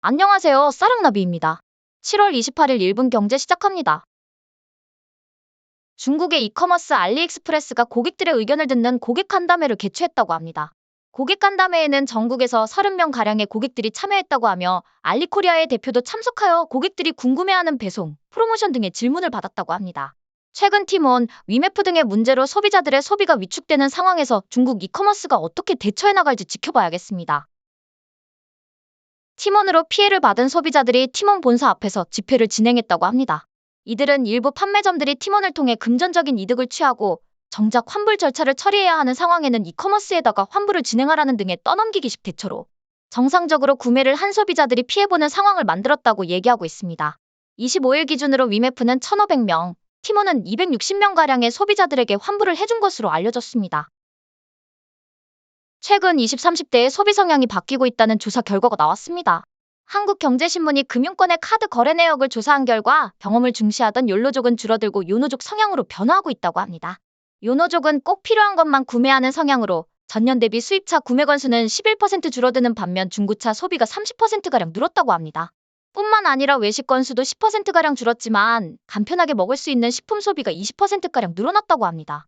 안녕하세요. 싸랑나비입니다. 7월 28일 1분 경제 시작합니다. 중국의 이커머스 알리익스프레스가 고객들의 의견을 듣는 고객 간담회를 개최했다고 합니다. 고객 간담회에는 전국에서 30명 가량의 고객들이 참여했다고 하며 알리코리아의 대표도 참석하여 고객들이 궁금해하는 배송, 프로모션 등의 질문을 받았다고 합니다. 최근 팀원, 위메프 등의 문제로 소비자들의 소비가 위축되는 상황에서 중국 이커머스가 어떻게 대처해 나갈지 지켜봐야겠습니다. 팀원으로 피해를 받은 소비자들이 팀원 본사 앞에서 집회를 진행했다고 합니다. 이들은 일부 판매점들이 팀원을 통해 금전적인 이득을 취하고 정작 환불 절차를 처리해야 하는 상황에는 이커머스에다가 환불을 진행하라는 등의 떠넘기기식 대처로 정상적으로 구매를 한 소비자들이 피해보는 상황을 만들었다고 얘기하고 있습니다. 25일 기준으로 위메프는 1,500명, 팀원은 260명가량의 소비자들에게 환불을 해준 것으로 알려졌습니다. 최근 20, 30대의 소비 성향이 바뀌고 있다는 조사 결과가 나왔습니다. 한국경제신문이 금융권의 카드 거래 내역을 조사한 결과 경험을 중시하던 욜로족은 줄어들고 요노족 성향으로 변화하고 있다고 합니다. 요노족은 꼭 필요한 것만 구매하는 성향으로 전년 대비 수입차 구매 건수는 11% 줄어드는 반면 중고차 소비가 30%가량 늘었다고 합니다. 뿐만 아니라 외식 건수도 10%가량 줄었지만 간편하게 먹을 수 있는 식품 소비가 20%가량 늘어났다고 합니다.